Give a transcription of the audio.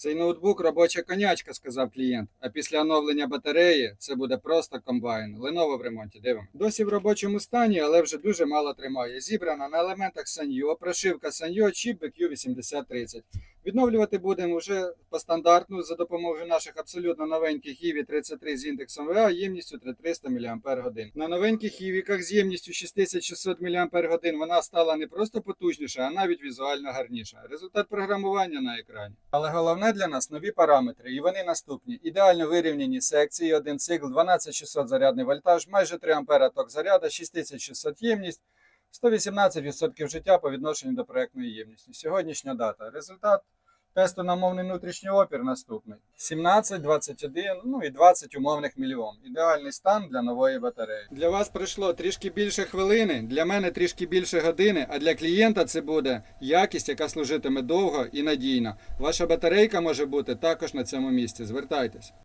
Цей ноутбук робоча конячка, сказав клієнт. А після оновлення батареї це буде просто комбайн. Леново в ремонті. Дивимо. Досі в робочому стані, але вже дуже мало тримає. Зібрана на елементах Sanyo, прошивка Sanyo, чіп BQ8030. Відновлювати будемо вже по стандартну за допомогою наших абсолютно новеньких EVI 33 з індексом VA ємністю 3300 мАч. На новеньких EVIках з ємністю 6600 мАч вона стала не просто потужніша, а навіть візуально гарніша. Результат програмування на екрані. Але головне для нас нові параметри, і вони наступні: ідеально вирівняні секції, один цикл, 12600 зарядний вольтаж, майже 3 А ток заряду, 6600 ємність. 118% життя по відношенню до проектної ємності. Сьогоднішня дата. Результат тесту на мовний внутрішній опір наступний: 17, 21, ну і 20 умовних мільйон. Ідеальний стан для нової батареї. Для вас пройшло трішки більше хвилини, для мене трішки більше години, а для клієнта це буде якість, яка служитиме довго і надійно. Ваша батарейка може бути також на цьому місці. Звертайтесь.